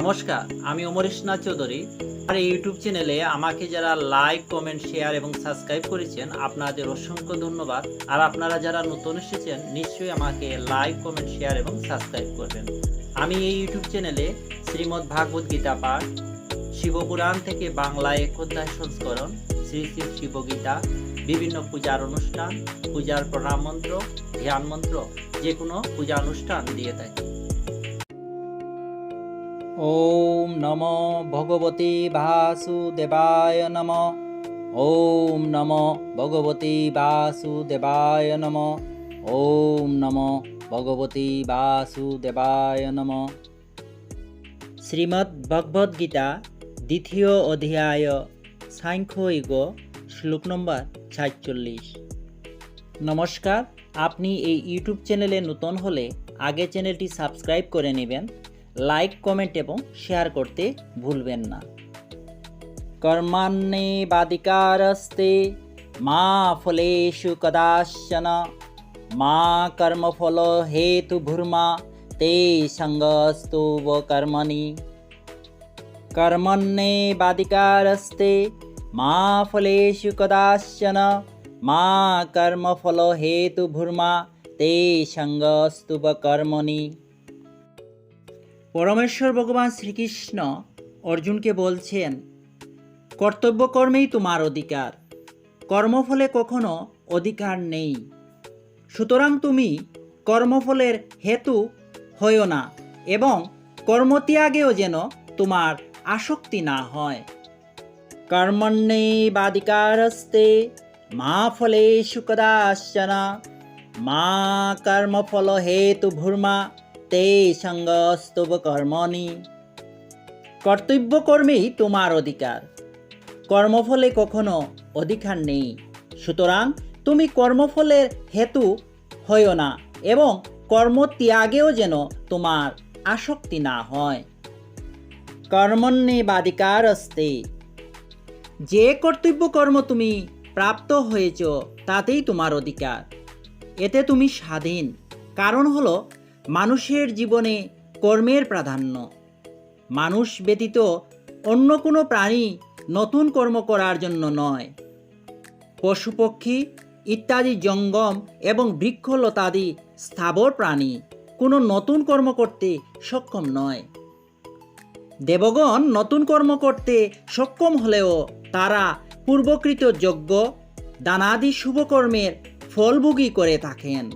নমস্কার, আমি ওমর ইসনা চৌধুরী আর ইউটিউব চ্যানেলে আমাকে যারা লাইক, কমেন্ট, শেয়ার এবং সাবস্ক্রাইব করেছেন, আপনাদের অসংখ্য ধন্যবাদ। আর আপনারা যারা নতুন এসেছেন, নিশ্চয়ই আমাকে লাইক, কমেন্ট, শেয়ার এবং সাবস্ক্রাইব করবেন। আমি এই ইউটিউব চ্যানেলে শ্রীমদ্ ভাগবত গীতা পাঠ, শিবপুরাণ থেকে বাংলায় এক অধ্যায় সংস্করণ, শ্রী শ্রী শিবগীতা, বিভিন্ন পূজার অনুষ্ঠান, পূজার প্রণাম মন্ত্র, ধ্যান মন্ত্র যে কোনো পূজা অনুষ্ঠান দিয়ে থাকি। ওম নম ভগবতী বাসুদেবায় নম। ওম নম ভগবতী বাসুদেবায় নম। ওম নম ভগবতী বাসুদেবায় নম। শ্রীমদ্ ভগবদ গীতা দ্বিতীয় অধ্যায় সাংখ্যইগ শ্লোক নম্বর সাতচল্লিশ। নমস্কার, আপনি এই ইউটিউব চ্যানেলে নতুন হলে আগে চ্যানেলটি সাবস্ক্রাইব করে নেবেন। লাইক, কমেন্ট এবং শেয়ার করতে ভুলবেন না। কর্মান্নে বাদিকারস্তে মা ফলেষু কদাশন, মা কর্মফল হেতু ভূর্মা, তে সঙ্গস্তু কর্মণি। কর্মণ্যে বাদিকারস্তে মা ফলেষু কদাশন, মা কর্মফল হেতু ভূর্মা, তে সঙ্গস্তু কর্মণি। পরমেশ্বর ভগবান শ্রীকৃষ্ণ অর্জুনকে বলছেন কর্তব্য কর্মেই তোমার অধিকার। কর্মফলে কখনো অধিকার নেই। সুতরাং তুমি কর্মফলের হেতু হইও না এবং কর্মত্যাগেও যেন তোমার আসক্তি না হয়। কর্মণ্যে বাদিকারস্তে মা ফলে সুকদাশ্চন মা কর্মফল হেতু ভূর্মা তে সঙ্গস্তব কর্মণি কর্তব্য কর্মেই তোমার অধিকার। কর্মফলে কখনো অধিকার নেই। সুতরাং তুমি কর্মফলের হেতু হইও না এবং কর্মত্যাগেও যেন তোমার আসক্তি না হয়। কর্মণ্যে বাদিকার আসতে যে কর্তব্য কর্ম তুমি প্রাপ্ত হয়েছ, তাতেই তোমার অধিকার। এতে তুমি স্বাধীন। কারণ হলো মানুষের জীবনে কর্মের প্রাধান্য। মানুষ ব্যতীত অন্য কোনো প্রাণী নতুন কর্ম করার জন্য নয়। পশু পক্ষী ইত্যাদি জঙ্গম এবং বৃক্ষলতাদি স্থাবর প্রাণী কোনো নতুন কর্ম করতে সক্ষম নয়। দেবগণ নতুন কর্ম করতে সক্ষম হলেও তারা পূর্বকৃত যজ্ঞ, দানাদি শুভকর্মের ফলভোগী করে থাকেন।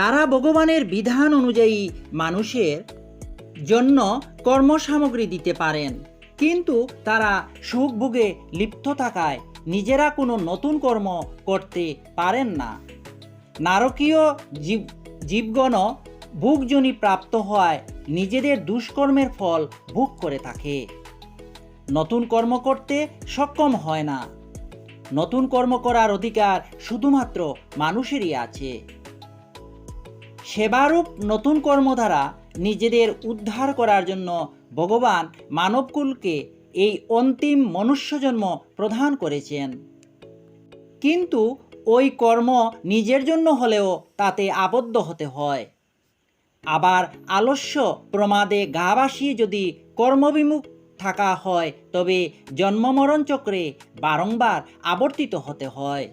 তারা ভগবানের বিধান অনুযায়ী মানুষের জন্য কর্মসামগ্রী দিতে পারেন। কিন্তু তারা সুখভোগে লিপ্ত থাকায় নিজেরা কোনো নতুন কর্ম করতে পারেন না। নারকীয় জীব, জীবগণ ভোগজনী প্রাপ্ত হওয়ায় নিজেদের দুষ্কর্মের ফল ভোগ করে থাকে। নতুন কর্ম করতে সক্ষম হয় না। নতুন কর্ম করার অধিকার শুধুমাত্র মানুষেরই আছে। সেবারূপ নতুন কর্ম দ্বারা নিজেদের উদ্ধার করার জন্য ভগবান মানবকুলকে এই অন্তিম মনুষ্যজন্ম প্রদান করেছেন। কিন্তু ওই কর্ম নিজের জন্য হলেও তাতে আবদ্ধ হতে হয়। আবার আলস্য প্রমাদে গা যদি কর্মবিমুখ থাকা হয়, তবে জন্মমরণ চক্রে বারংবার আবর্তিত হতে হয়।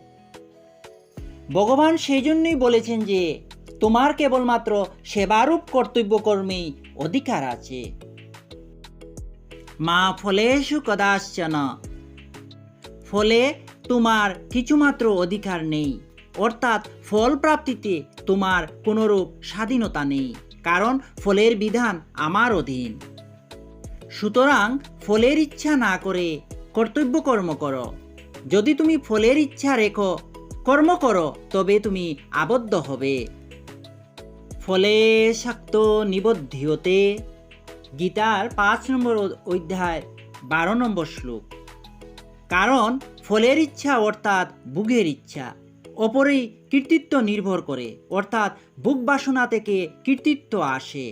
ভগবান সেই জন্যই বলেছেন যে তোমার কেবলমাত্র সেবারূপ কর্তব্য কর্মেই অধিকার আছে। মা ফলেষু কদাশ্চন ফলে তোমার কিছুমাত্র অধিকার নেই। অর্থাৎ ফল প্রাপ্তিতে তোমার কোনোরূপ স্বাধীনতা নেই, কারণ ফলের বিধান আমার অধীন। সুতরাং ফলের ইচ্ছা না করে কর্তব্য কর্ম করো। যদি তুমি ফলের ইচ্ছা রেখো, কর্ম করো, তবে তুমি আবদ্ধ হবে। ফলে শাক্ত নিবদ্ধিয়তে গীতার পাঁচ নম্বর অধ্যায় বারো নম্বর শ্লোক। কারণ ফলের ইচ্ছা অর্থাৎ বুগের ইচ্ছা ওপরেই কৃতিত্ব নির্ভর করে, অর্থাৎ বুক বাসনা থেকে কৃতিত্ব আসে।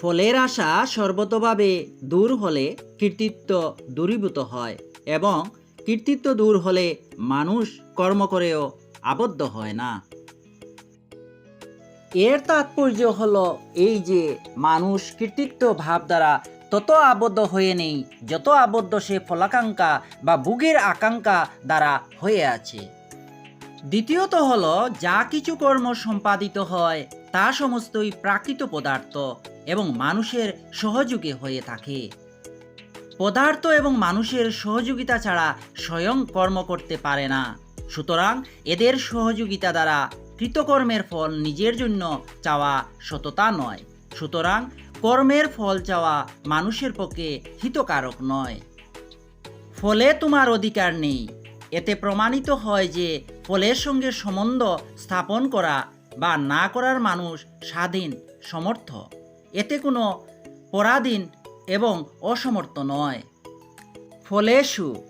ফলের আশা সর্বতভাবে দূর হলে কৃতিত্ব দূরীভূত হয় এবং কৃতিত্ব দূর হলে মানুষ কর্ম করেও আবদ্ধ হয় না। এর তাৎপর্য হলো এই যে মানুষ কৃতিত্ব ভাব দ্বারা তত আবদ্ধ হয়ে নেই, যত আবদ্ধ সে ফলাকাঙ্ক্ষা বা বুগের আকাঙ্ক্ষা দ্বারা হয়ে আছে। দ্বিতীয়ত হলো যা কিছু কর্ম সম্পাদিত হয়, তা সমস্তই প্রাকৃত পদার্থ এবং মানুষের সহযোগে হয়ে থাকে। পদার্থ এবং মানুষের সহযোগিতা ছাড়া স্বয়ং কর্ম করতে পারে না। সুতরাং এদের সহযোগিতা দ্বারা কৃতকর্মের ফল নিজের জন্য চাওয়া সততা নয়। সুতরাং কর্মের ফল চাওয়া মানুষের পক্ষে হিতকারক নয়। ফলে তোমার অধিকার নেই। এতে প্রমাণিত হয় যে ফলের সঙ্গে সম্বন্ধ স্থাপন করা বা না করার মানুষ স্বাধীন, সমর্থ। এতে কোনো পরাধীন এবং অসমর্থ নয়। ফলে সু।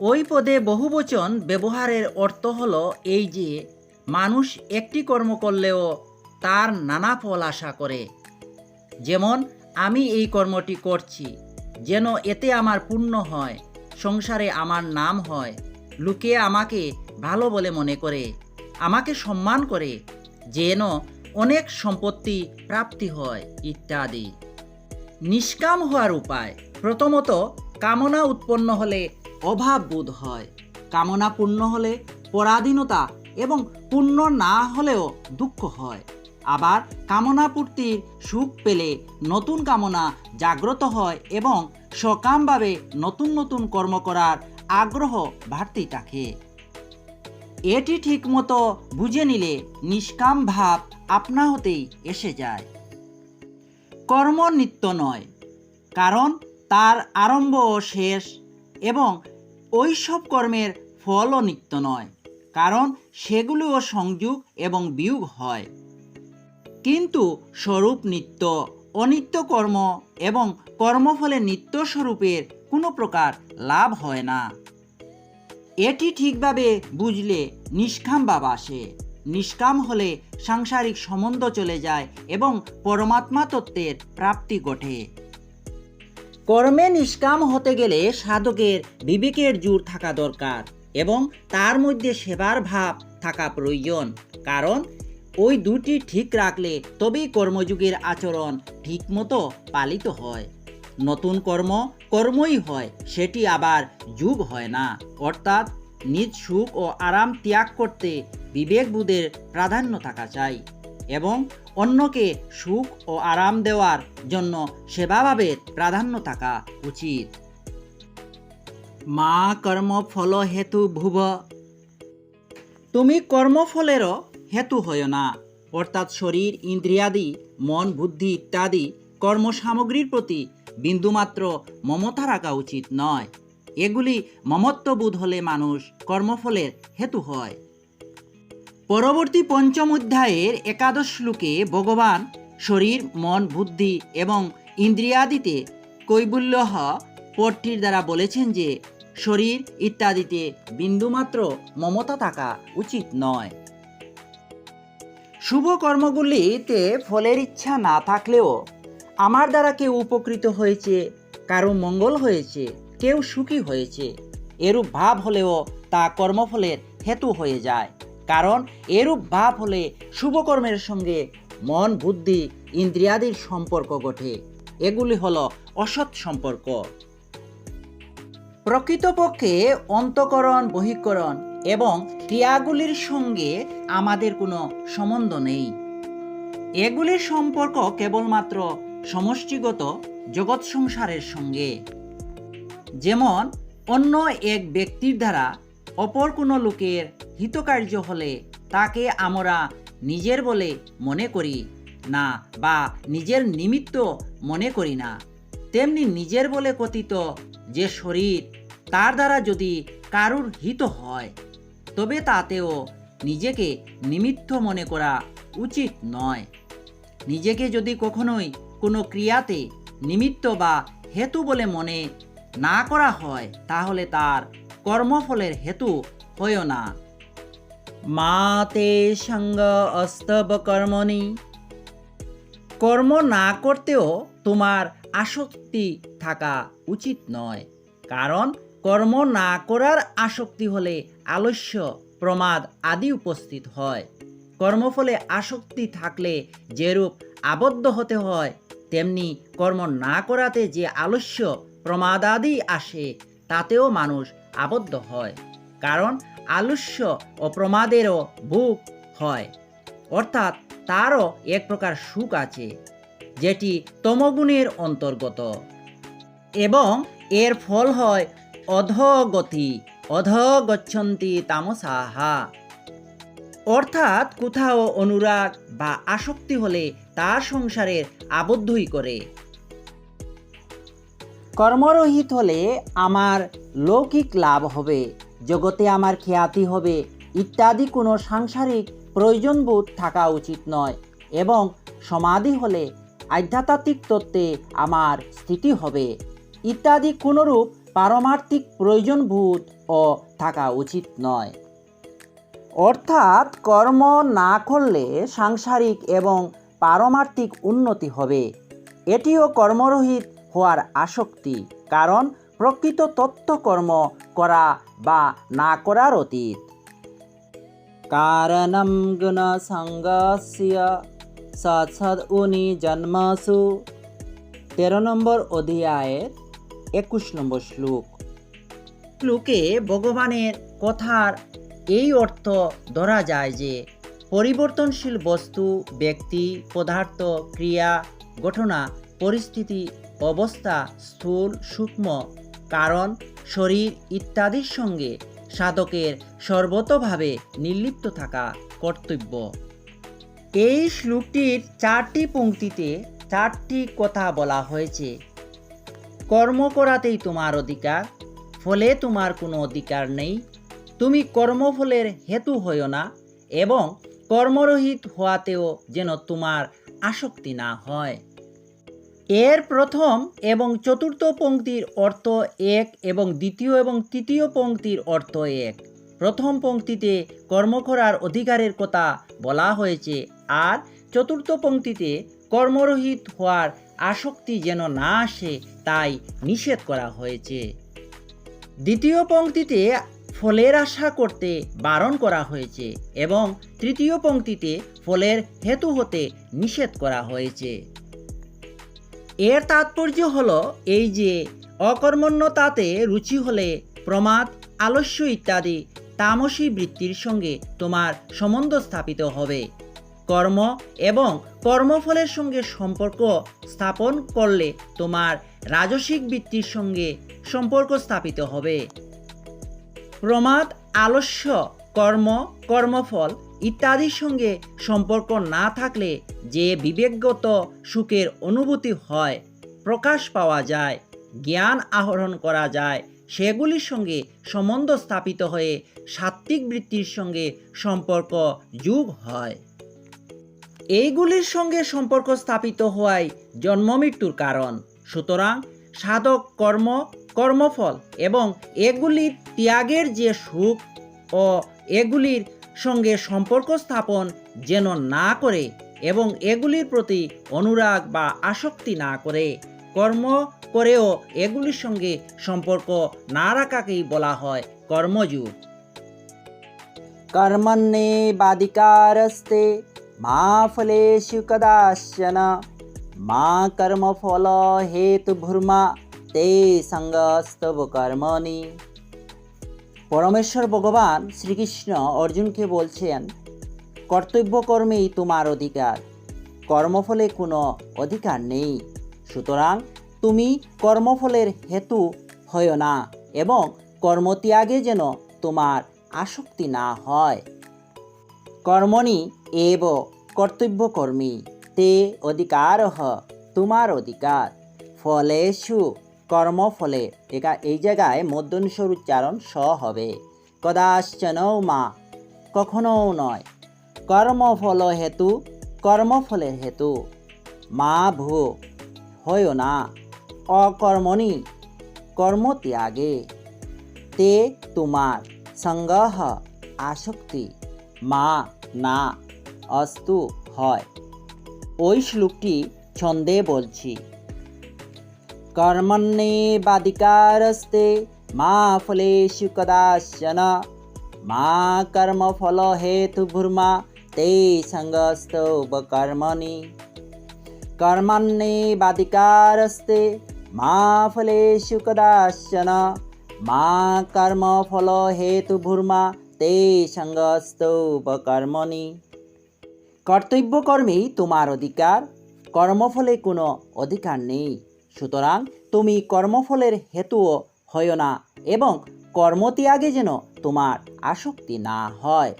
ওই পদে বহুবচন ব্যবহারের অর্থ হলো এই যে মানুষ একটি কর্ম করলেও তার নানা ফল আশা করে। যেমন, আমি এই কর্মটি করছি, যেন এতে আমার পূর্ণ হয়, সংসারে আমার নাম হয়, লোকে আমাকে ভালো বলে মনে করে, আমাকে সম্মান করে, যেন অনেক সম্পত্তি প্রাপ্তি হয়, ইত্যাদি। নিষ্কাম হওয়ার উপায়, প্রথমত, কামনা উৎপন্ন হলে অভাব বোধ হয়। কামনা পূর্ণ হলে পরাধীনতা এবং পূর্ণ না হলেও দুঃখ হয়। আবার কামনা পূর্তির সুখ পেলে নতুন কামনা জাগ্রত হয় এবং সকামভাবে নতুন নতুন কর্ম করার আগ্রহ বাড়তেই থাকে। এটি ঠিকমতো বুঝে নিলে নিষ্কাম ভাব আপনা হতেই এসে যায়। কর্ম নিত্য নয়, কারণ তার আরম্ভ শেষ এবং ওই সব কর্মের ফলও নিত্য নয়। কারণ সেগুলিও সংযোগ এবং বিয়োগ হয়। কিন্তু স্বরূপ নিত্য, অনিত্য কর্ম এবং কর্মফলে নিত্য স্বরূপের কোনো প্রকার লাভ হয় না। এটি ঠিকভাবে বুঝলে নিষ্কাম ভাব আসে। নিষ্কাম হলে সাংসারিক সম্বন্ধ চলে যায় এবং পরমাত্মা তত্ত্বের প্রাপ্তি ঘটে। কর্মে নিষ্কাম হতে গেলে সাধকের বিবেকের জোর থাকা দরকার। এবং তার মধ্যে সেবার ভাব থাকা প্রয়োজন। কারণ, ওই দুটি ঠিক রাখলে তবেই কর্মযুগের আচরণ ঠিকমতো পালিত হয়। নতুন কর্ম কর্মই হয়, সেটি আবার যুগ হয় না। অর্থাৎ, নিজ সুখ ও আরাম ত্যাগ করতে বিবেকবোধের প্রাধান্য থাকা চাই এবং অন্যকে সুখ ও আরাম দেওয়ার জন্য সেবাভাবের প্রাধান্য থাকা উচিত। মা কর্ম ফল হেতু ভুব। তুমি কর্মফলেরও হেতু হয় না। অর্থাৎ শরীর, ইন্দ্রিয়াদি, মন, বুদ্ধি ইত্যাদি কর্ম সামগ্রীর প্রতি বিন্দুমাত্র মমতা রাখা উচিত নয়। এগুলি মমত্ববোধ হলে মানুষ কর্মফলের হেতু হয়। পরবর্তী পঞ্চম অধ্যায়ের একাদশ শ্লোকে ভগবান শরীর, মন, বুদ্ধি এবং ইন্দ্রিয়াদিতে কৈবল্যহ পটটির দ্বারা বলেছেন যে শরীর ইত্যাদিতে বিন্দুমাত্র মমতা থাকা উচিত নয়। শুভ কর্মগুলিতে ফলের ইচ্ছা না থাকলেও আমার দ্বারা কেউ উপকৃত হয়েছে, কারও মঙ্গল হয়েছে, কেউ সুখী হয়েছে, এরূপ ভাব হলেও তা কর্মফলের হেতু হয়ে যায়। কারণ এরূপ ভাব হলে শুভকর্মের সঙ্গে মন, বুদ্ধি, ইন্দ্রিয়াদির সম্পর্ক ঘটে। এগুলি হলো অসৎ সম্পর্ক। প্রকৃতপক্ষে অন্তকরণ, বহিকরণ এবং ক্রিয়াগুলির সঙ্গে আমাদের কোনো সম্বন্ধ নেই। এগুলির সম্পর্ক কেবলমাত্র সমষ্টিগত জগৎ সংসারের সঙ্গে। যেমন, অন্য এক ব্যক্তির দ্বারা অপর কোনো লোকের হিতকার্য হলে তাকে আমরা নিজের বলে মনে করি না বা নিজের নিমিত্ত মনে করি না। তেমনি নিজের বলে কথিত যে শরীর তার দ্বারা যদি কারুর হিত হয়, তবে তাতেও নিজেকে নিমিত্ত মনে করা উচিত নয়। নিজেকে যদি কখনোই কোনো ক্রিয়াতে নিমিত্ত বা হেতু বলে মনে না করা হয়, তাহলে তার কর্মফলের হেতু হয় না। মা তে সঙ্গ অস্তব কর্মণি। কর্ম না করতেও তোমার আসক্তি থাকা উচিত নয়। কারণ কর্ম না করার আসক্তি হলে আলস্য, প্রমাদ আদি উপস্থিত হয়। কর্মফলে আসক্তি থাকলে যেরূপ আবদ্ধ হতে হয়, তেমনি কর্ম না করাতে যে আলস্য প্রমাদাদি আসে, তাতেও মানুষ আবদ্ধ হয়। কারণ আলস্য ও প্রমাদেরও বুক হয়। অর্থাৎ তারও এক প্রকার সুখ আছে। যেটি তমগুণের অন্তর্গত। এবং এর ফল হয় অধগতি, অধগচ্ছন্তি তামসাহা। অর্থাৎ কোথাও অনুরাগ বা আসক্তি হলে তার সংসারের আবদ্ধই করে। কর্মরহিত হলে আমার লৌকিক লাভ হবে, জগতে আমার খ্যাতি হবে, ইত্যাদি কোনো সাংসারিক প্রয়োজনবোধ থাকা উচিত নয়। এবং সমাধি হলে আধ্যাত্মিক তত্ত্বে আমার স্থিতি হবে। ইত্যাদি কোনরূপ পারমার্থিক প্রয়োজনভূত ও থাকা উচিত নয়। অর্থাৎ কর্ম না করলে সাংসারিক এবং পারমার্থিক উন্নতি হবে। এটিও কর্মরহিত হওয়ার আসক্তি, কারণ প্রকৃত তত্ত্বকর্ম করা বা না করার অতীত। কারণম গুণ সঙ্গস্য সৎসদ উনি জন্মাসু। তেরো নম্বর অধ্যায়ের একুশ নম্বর শ্লোক। শ্লোকে ভগবানের কথার এই অর্থ ধরা যায় যে, পরিবর্তনশীল বস্তু, ব্যক্তি, পদার্থ, ক্রিয়া, ঘটনা, পরিস্থিতি, অবস্থা, স্থূল, সূক্ষ্ম, কারণ, শরীর ইত্যাদির সঙ্গে সাধকের সর্বতভাবে নির্লিপ্ত থাকা কর্তব্য। এই শ্লোকটির চারটি পঙ্ক্তিতে চারটি কথা বলা হয়েছে। কর্ম করাতেই তোমার অধিকার, ফলে তোমার কোনো অধিকার নেই। তুমি কর্মফলের হেতু হইও না এবং কর্মরহিত হওয়াতেও যেন তোমার আসক্তি না হয়। এর প্রথম এবং চতুর্থ পঙ্ক্তির অর্থ এক এবং দ্বিতীয় এবং তৃতীয় পঙ্ক্তির অর্থ এক। প্রথম পঙ্ক্তিতে কর্ম করার অধিকারের কথা বলা হয়েছে আর চতুর্থ পংক্তিতে কর্মরহিত হওয়ার আসক্তি যেন না আসে, তাই নিষেধ করা হয়েছে। দ্বিতীয় পংক্তিতে ফলের আশা করতে বারণ করা হয়েছে এবং তৃতীয় পংক্তিতে ফলের হেতু হতে নিষেধ করা হয়েছে। এর তাৎপর্য হল এই যে, অকর্মণ্যতাতে রুচি হলে প্রমাদ, আলস্য ইত্যাদি তামসী বৃত্তির সঙ্গে তোমার সম্বন্ধ স্থাপিত হবে। কর্ম এবং কর্মফলের সঙ্গে সম্পর্ক স্থাপন করলে তোমার রাজসিক বৃত্তির সঙ্গে সম্পর্ক স্থাপিত হবে। প্রমাদ, আলস্য, কর্ম, কর্মফল ইত্যাদির সঙ্গে সম্পর্ক না থাকলে যে বিবেকগত সুখের অনুভূতি হয়, প্রকাশ পাওয়া যায়, জ্ঞান আহরণ করা যায়, সেগুলির সঙ্গে সম্বন্ধ স্থাপিত হয়ে সাত্ত্বিক বৃত্তির সঙ্গে সম্পর্ক যুগ হয়। এইগুলির সঙ্গে সম্পর্ক স্থাপিত হওয়াই জন্মমৃত্যুর কারণ। সুতরাং সাধক কর্ম, কর্মফল এবং এগুলির ত্যাগের যে সুখ ও এগুলির সঙ্গে সম্পর্ক স্থাপন যেন না করে এবং এগুলির প্রতি অনুরাগ বা আসক্তি না করে। কর্ম করেও এগুলির সঙ্গে সম্পর্ক না রাখাকেই বলা হয় কর্মযুগ। কর্মণ্যে বাদিকারস্তে মা ফলেষু কদাশ্চন মা কর্মফল হেতু ভূর্মা, তে সঙ্গস্তব কর্মণি। পরমেশ্বর ভগবান শ্রীকৃষ্ণ অর্জুনকে বলছেন, কর্তব্য কর্মেই তোমার অধিকার, কর্মফলে কোনো অধিকার নেই। সুতরাং তুমি কর্মফলের হেতু হয় না এবং কর্মত্যাগে যেন তোমার আসক্তি না হয়। কর্মণি এব কর্তব্য কর্মী তে অধিকার তোমার অধিকার। ফলেষু কর্মফলে, একা এই জায়গায় মধ্যনিস্বর উচ্চারণ স হবে কদাশ্চনও মা, কখনও নয়। কর্মফল হেতু কর্মফলের হেতু। মা ভূ হয় না। অকর্মণি কর্মত্যাগে তে তোমার সঙ্গহ আসক্তি। মা, না, অস্তু, হয়। ওই শ্লোকটি ছন্দে বলছি। কর্মণ্যে বাধিকারস্তে মা ফলে কদাশন মা কর্ম ফল হেতু ভূর্মা, তে সঙ্গস্ত উপকর্মণি। কর্মণ্যে বাদিকারস্তে মা ফলেশু কদাশন মা কর্ম ফল হেতু ভূর্মা তে সঙ্গস্তোপকর্মণি কর্তব্য কর্মেই তোমার অধিকার, কর্মফলে কোনো অধিকার নেই। সুতরাং তুমি কর্মফলের হেতুও হয় না এবং কর্মত্যাগে যেন তোমার আসক্তি না হয়।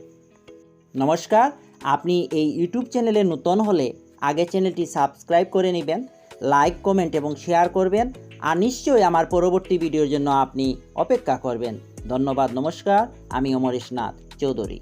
নমস্কার, আপনি এই ইউটিউব চ্যানেলে নতুন হলে আগে চ্যানেলটি সাবস্ক্রাইব করে নেবেন, লাইক, কমেন্ট এবং শেয়ার করবেন, আর নিশ্চয়ই আমার পরবর্তী ভিডিওর জন্য আপনি অপেক্ষা করবেন। ধন্যবাদ নমস্কার আমি অমরেশ নাথ চৌধুরী।